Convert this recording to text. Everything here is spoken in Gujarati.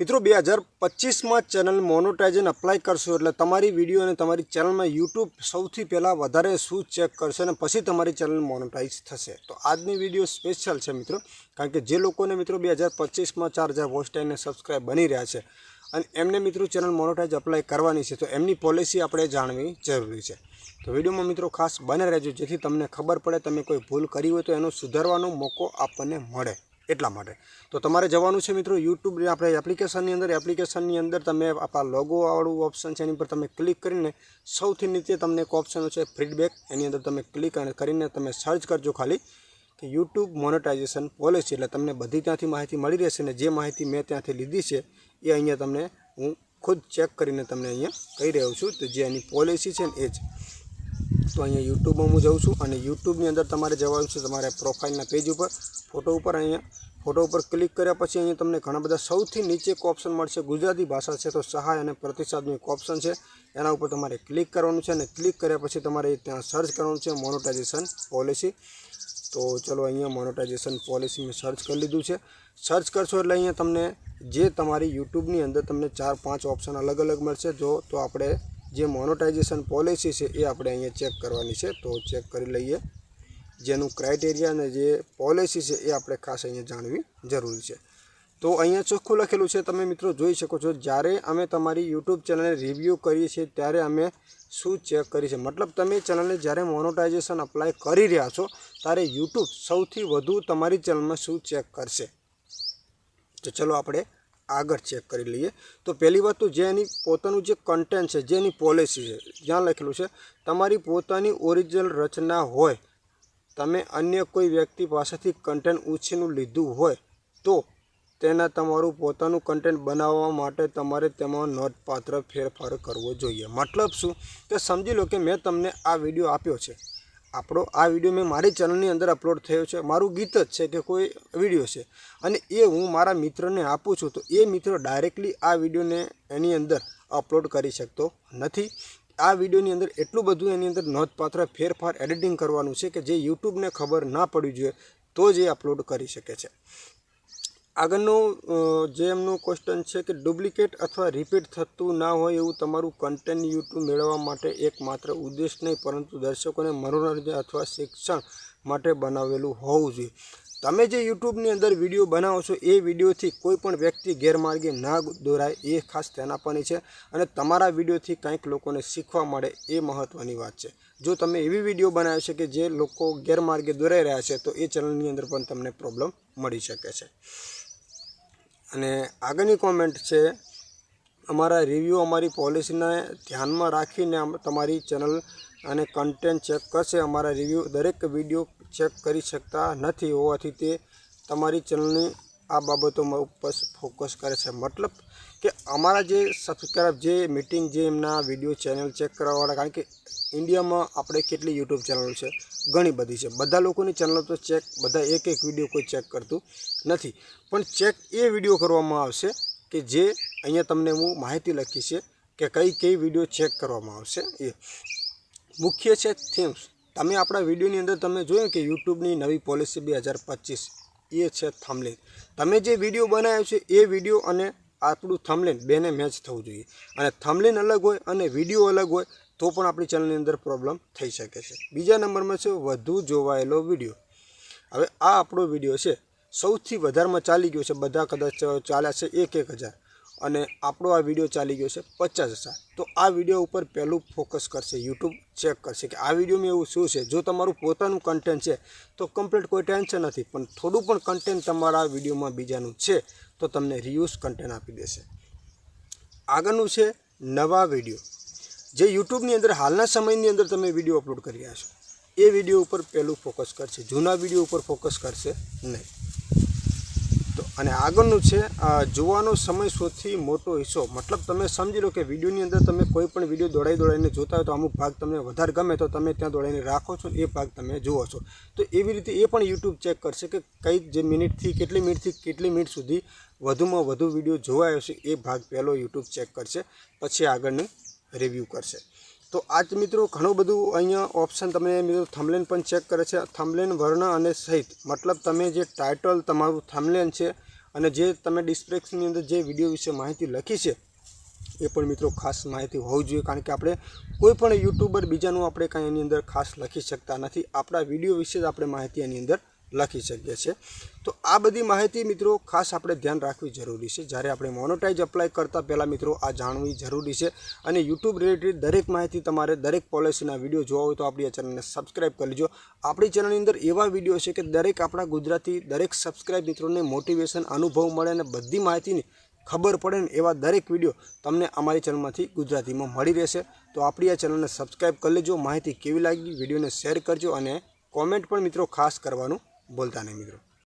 મિત્રો, બે હજાર પચીસમાં ચેનલ મોનોટાઇઝન અપ્લાય કરશો એટલે તમારી વીડિયો અને તમારી ચેનલમાં યુટ્યુબ સૌથી પહેલાં વધારે શું ચેક કરશે અને પછી તમારી ચેનલ મોનોટાઇઝ થશે. તો આજની વીડિયો સ્પેશિયલ છે મિત્રો, કારણ કે જે લોકોને મિત્રો બે હજાર પચીસમાં ચાર હજાર વોચ સબસ્ક્રાઈબ બની રહ્યા છે અને એમને મિત્રો ચેનલ મોનોટાઇઝ અપ્લાય કરવાની છે, તો એમની પોલિસી આપણે જાણવી જરૂરી છે. તો વિડીયોમાં મિત્રો ખાસ બને રહેજો, જેથી તમને ખબર પડે, તમે કોઈ ભૂલ કરી હોય તો એનો સુધારવાનો મોકો આપણને મળે. એટલા માટે. તો તમારે જવાનું છે મિત્રો યુટ્યુબની આપણે એપ્લિકેશનની અંદર. એપ્લિકેશનની અંદર તમે આપણા લોગોવાળું ઓપ્શન છે એની પર તમે ક્લિક કરીને સૌથી નીચે તમને એક ઓપ્શન છે ફીડબેક એની અંદર તમે ક્લિક કરીને તમે સર્ચ કરજો ખાલી કે યુટ્યુબ મોનેટાઇઝેશન પોલિસી એટલે તમને બધી ત્યાંથી માહિતી મળી રહેશે ને જે માહિતી મેં ત્યાંથી લીધી છે, એ અહીંયા તમને હું ખુદ ચેક કરીને તમને અહીંયા કહી રહ્યો છું. તો જે એની પોલિસી છે ને એ જ. તો અહીંયા યુટ્યુબમાં હું જાઉં છું અને યુટ્યુબની અંદર તમારે જવાનું છે તમારે પ્રોફાઇલના પેજ ઉપર. ફોટો ઉપર અહીંયા, ફોટો ઉપર ક્લિક કર્યા પછી અહીંયા તમને ઘણા બધા સૌથી નીચે એક ઓપ્શન મળશે, ગુજરાતી ભાષા છે તો સહાય અને પ્રતિસાદનું એક ઓપ્શન છે. એના ઉપર તમારે ક્લિક કરવાનું છે અને ક્લિક કર્યા પછી તમારે ત્યાં સર્ચ કરવાનું છે મોનોટાઇઝેશન પોલિસી તો ચલો અહીંયા મોનોટાઇઝેશન પોલિસી મેં સર્ચ કરી લીધું છે. સર્ચ કરશો એટલે અહીંયા તમને જે તમારી યુટ્યુબની અંદર તમને ચાર પાંચ ઓપ્શન અલગ અલગ મળશે. જો, તો આપણે જે મોનોટાઇઝેશન પોલિસી છે એ આપણે અહીંયા ચેક કરવાની છે, તો ચેક કરી લઈએ. જેનું ક્રાઇટેરિયા અને જે પોલિસી છે એ આપણે ખાસ અહીંયા જાણવી જરૂરી છે. તો અહીંયા ચોખ્ખું લખેલું છે, તમે મિત્રો જોઈ શકો છો, જ્યારે અમે તમારી યુટ્યુબ ચેનલને રિવ્યૂ કરીએ છીએ, ત્યારે અમે શું ચેક કરી છે મતલબ તમે ચેનલને જ્યારે મોનોટાઇઝેશન અપ્લાય કરી રહ્યા છો, ત્યારે યુટ્યુબ સૌથી વધુ તમારી ચેનલમાં શું ચેક કરશે? તો ચલો આપણે આગળ ચેક કરી લઈએ. તો પહેલી વાત તો જે એની પોતાનું જે કન્ટેન્ટ છે, જે એની પોલિસી છે, જ્યાં લખેલું છે, તમારી પોતાની ઓરિજિનલ રચના હોય, તમે અન્ય કોઈ વ્યક્તિ પાસેથી કન્ટેન્ટ ઉછીનું લીધું હોય, તો તેના તમારું પોતાનું કન્ટેન્ટ બનાવવા માટે તમારે તેમાં નોંધપાત્ર ફેરફાર કરવો જોઈએ. મતલબ શું? કે સમજી લો કે મેં તમને આ વીડિયો આપ્યો છે. આપણો આ વીડિયો મેં મારી ચેનલની અંદર અપલોડ થયો છે. મારું ગીત જ છે કે કોઈ વીડિયો છે. અને એ હું મારા મિત્રને આપું છું, તો એ મિત્ર ડાયરેક્ટલી આ વિડીયોને એની અંદર અપલોડ કરી શકતો નથી. આ વિડીયોની અંદર એટલું બધું એની અંદર નોંધપાત્ર ફેરફાર, એડિટિંગ કરવાનું છે કે જે યુટ્યુબને ખબર ના પડવી જોઈએ, તો જ એ અપલોડ કરી શકે છે. આગળનું જે એમનું ક્વેશ્ચન છે કે ડુપ્લિકેટ અથવા રિપીટ થતું ના હોય એવું તમારું કન્ટેન્ટ યુટ્યુબ મેળવવા માટે એકમાત્ર ઉદ્દેશ નહીં, પરંતુ દર્શકોને મનોરંજન અથવા શિક્ષણ માટે બનાવેલું હોવું જોઈએ. તમે જે યુટ્યુબની અંદર વીડિયો બનાવો છો, એ વિડીયોથી કોઈ પણ વ્યક્તિ ગેરમાર્ગે ના દોરાય, એ ખાસ ધ્યાન આપવાની છે અને તમારા વિડીયોથી કંઈક લોકોને શીખવા મળે, એ મહત્ત્વની વાત છે. જો તમે એવી વીડિયો બનાવે છે કે જે લોકો ગેરમાર્ગે દોરાઈ રહ્યા છે, તો એ ચેનલની અંદર પણ તમને પ્રોબ્લેમ મળી શકે છે. અને આગળની કોમેન્ટ છે, અમારા રિવ્યૂ અમારી પોલિસીને ધ્યાનમાં રાખીને તમારી ચેનલ અને કન્ટેન્ટ ચેક કરશે. અમારા રિવ્યૂ દરેક વીડિયો ચેક કરી શકતા નથી હોવાથી તે તમારી ચેનલની આ બાબતોમાં ઉપર ફોકસ કરે છે. મતલબ કે અમારા જે સબસ્ક્રાઈબ જે મિટિંગ જે એમના વીડિયો ચેનલ ચેક કરવાવાળા, કારણ કે ઇન્ડિયામાં આપણે કેટલી યુટ્યુબ ચેનલ છે? ઘણી બધી છે. બધા લોકોની ચેનલ તો ચેક બધા એક એક વીડિયો કોઈ ચેક કરતું નથી. પણ ચેક એ વીડિયો કરવામાં આવશે કે જે અહીંયા તમને હું માહિતી લખી છે કે કઈ કઈ વીડિયો ચેક કરવામાં આવશે. એ. મુખ્ય છે થીમ્સ તમે આપણા વિડીયોની અંદર તમે જોયું કે યુટ્યુબની નવી પોલિસી બે હજાર પચીસ એ છે થમલેન તમે જે વીડિયો બનાવ્યો છે, એ વીડિયો અને આપણું થમલેન બેને મેચ થવું જોઈએ. અને થમલેન અલગ હોય અને વીડિયો અલગ હોય, તો પણ આપણી ચેનલની અંદર પ્રોબ્લેમ થઈ શકે છે. બીજા નંબરમાં છે, વધુ જોવાયેલો વીડિયો હવે આ આપણો વીડિયો છે. સૌથી વધારેમાં ચાલી ગયો છે, બધા કદાચ ચાલ્યા છે એક એક હજાર. અને આપણો આ વીડિયો ચાલી ગયો છે પચાસ હજાર. તો આ વીડિયો ઉપર પહેલું ફોકસ કરશે યુટ્યુબ, ચેક કરશે કે આ વિડીયોમાં એવું શું છે? જો તમારું પોતાનું કન્ટેન્ટ છે, તો કમ્પ્લીટ કોઈ ટેન્શન નથી, પણ થોડું પણ કન્ટેન્ટ તમારા વિડીયોમાં બીજાનું છે, તો તમને રિયુઝ કન્ટેન્ટ આપી દેશે. આગળનું છે નવા વીડિયો. જે યુટ્યુબની અંદર હાલના સમયની અંદર તમે વીડિયો અપલોડ કરી રહ્યા છો, એ વીડિયો ઉપર પહેલું ફોકસ કરશે. જૂના વીડિયો ઉપર ફોકસ કરશે નહીં. અને આગળનું છે જોવાનો સમય સૌથી મોટો હિસ્સો. મતલબ તમે સમજી લો કે વિડીયોની અંદર તમે કોઈ પણ વીડિયો દોડાઈ દોડાઈને જોતા હોય તો અમુક ભાગ તમને વધારે ગમે તો તમે ત્યાં દોડાઈને રાખો છો, એ ભાગ તમે જુઓ છો. તો એવી રીતે એ પણ યુટ્યુબ ચેક કરશે કે કઈ જે મિનિટથી, કેટલી મિનિટથી, કેટલી મિનિટ સુધી વધુમાં વધુ વીડિયો જોવાયો છે, એ ભાગ પહેલો યુટ્યુબ ચેક કરશે, પછી આગળનું રિવ્યૂ કરશે. તો આજ મિત્રો ઘણું બધું અહીંયા ઓપ્શન તમે મિત્રો થમલેન પણ ચેક કરે છે. થમલેન વર્ણ અને સહિત. મતલબ તમે જે ટાઇટલ તમારું થમલેન છે અને જે તમે ડિસ્પ્લેક્સની અંદર જે વીડિયો વિશે માહિતી લખી છે, એ પણ મિત્રો ખાસ માહિતી હોવી જોઈએ. કારણ કે આપણે કોઈ પણ યુટ્યુબર બીજાનું આપણે કાંઈ એની અંદર ખાસ લખી શકતા નથી. આપણા વીડિયો વિશે જ આપણે માહિતી એની અંદર લખી શકીએ છીએ. તો આ બધી માહિતી મિત્રો ખાસ આપણે ધ્યાન રાખવી જરૂરી છે. જ્યારે આપણે મોનોટાઈઝ અપ્લાય કરતાં પહેલાં મિત્રો આ જાણવી જરૂરી છે. અને યુટ્યુબ રિલેટેડ દરેક માહિતી તમારે દરેક પોલિસીના વીડિયો જોવા હોય તો આપણી આ ચેનલને સબસ્ક્રાઈબ કરી લેજો. આપણી ચેનલની અંદર એવા વીડિયો છે કે દરેક આપણા ગુજરાતી દરેક સબસ્ક્રાઈબ મિત્રોને મોટિવેશન અનુભવ મળે અને બધી માહિતીની ખબર પડે ને એવા દરેક વીડિયો તમને અમારી ચેનલમાંથી ગુજરાતીમાં મળી રહેશે. તો આપણી આ ચેનલને સબસ્ક્રાઈબ કરી લેજો. માહિતી કેવી લાગી વિડીયોને શેર કરજો અને કોમેન્ટ પણ મિત્રો ખાસ કરવાનું ભૂલતા નહીં મિત્રો